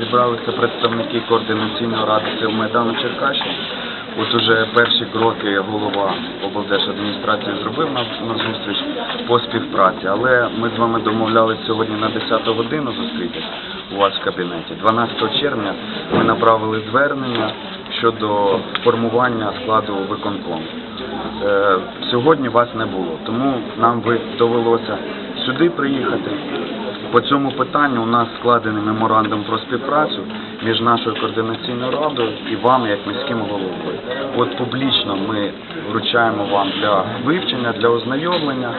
Зібралися представники координаційної ради сил Майдану Черкащини. От уже перші кроки голова облдержадміністрації зробив на, на зустріч по співпраці. Але ми з вами домовлялися сьогодні на 10 годину зустрітися у вас в кабінеті. 12 червня ми направили звернення щодо формування складу виконкому. Е, сьогодні вас не було, тому нам ви довелося сюди приїхати. По цьому питанню у нас складений меморандум про співпрацю між нашою координаційною радою і вами, як міським головою. От публічно ми вручаємо вам для вивчення, для ознайомлення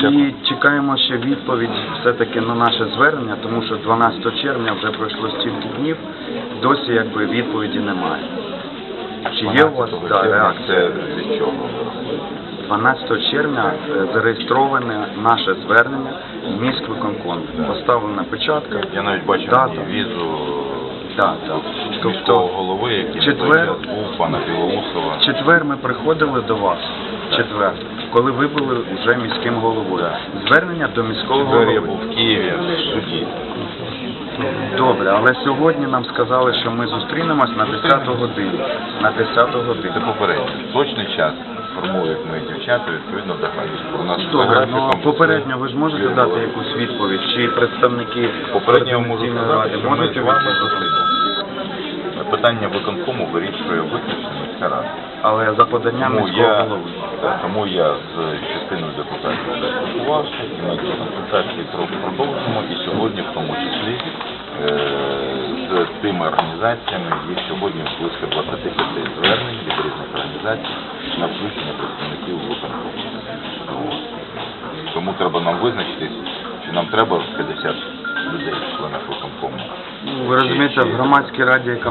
і чекаємо ще відповідь все-таки на наше звернення, тому що 12 червня вже пройшло стільки днів, досі якби відповіді немає. Чи є у вас да, реакція? Від чого? 12 червня е, зареєстроване наше звернення в міськвиконком. Поставлена печатка. Я навіть бачив Дата. візу Да, да. Тобто, голови, який четвер- був, пана Білоусова. четвер ми приходили до вас, четвер, коли ви були вже міським головою. Звернення до міського Четвер я голови. був в Києві в суді. Добре, але сьогодні нам сказали, що ми зустрінемось на 10 годину. На 10 Це попередньо. Точний час формують мої дівчата відповідно до графіку. У нас Добре, графіком ну попередньо ви ж можете Дві дати якусь відповідь, чи представники Попередньо я можу координаційної сказати, ради що ми можуть вами. Питання виконкому вирішує виключно міська рада. Але за поданням Тому міського я, голови. тому я з частиною депутатів спілкувався, і ми ці консультації трохи продовжимо, і сьогодні в тому числі з тими організаціями є сьогодні близько 25 звернень від різних організацій на включення представників виконкому. От. Тому треба нам визначитись, чи нам треба 50 людей в членах виконкому. Ну, Ви розумієте, в громадській раді, яка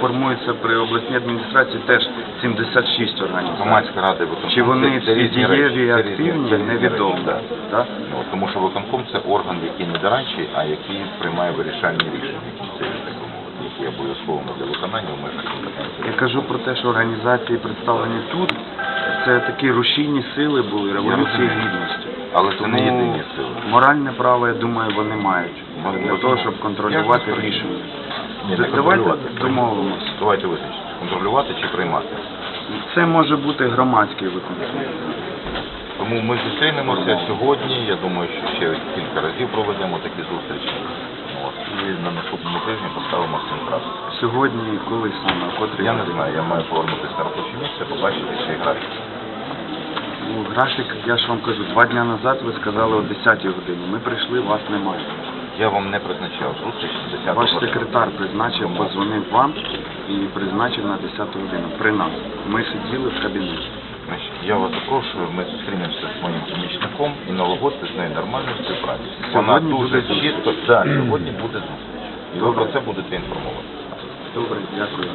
формується при обласній адміністрації, теж 76 організацій. Громадська рада і виконком. Чи вони це- це всі різні речі, дієві це різні- активні, це різні невідомо. речі, да. Так? Ну, тому що виконком це орган, який не дорадчий, а який приймає вирішальні рішення, кінцеві, так би мовити, які обов'язково для виконання в межах компетенції. Я кажу про те, що організації представлені тут, це такі рушійні сили були, революції розумію. гідності. Але це не Тому єдині сили. Моральне право, я думаю, вони мають Вони для того, щоб контролювати Я рішення. Ні, не Давайте контролювати, домовимося. Давайте визначимо, контролювати чи приймати. Це може бути громадський виконком. Тому ми зустрінемося сьогодні. Я думаю, що ще кілька разів проведемо такі зустрічі. От. І на наступному тижні поставимо цим крапку. Сьогодні, коли саме, о котрій Я не годині? знаю, я маю повернутися на робоче місце, побачити ще й графік. Ну, графік, я ж вам кажу, два дні назад ви сказали о 10 годині. Ми прийшли, вас немає. Я вам не призначав зустріч на 10 Ваш секретар призначив, позвонив вам і призначив на 10 годину. При нас. Ми сиділи в кабінеті. Значить, я вас запрошую, ми зустрінемося з моїм помічником і налагодити з нею нормальну співпрацю. Сьогодні Вона буде дуже зустріч. чітко, да, сьогодні буде зустріч. І ви Добре. про це будете інформовані. Добре, дякую.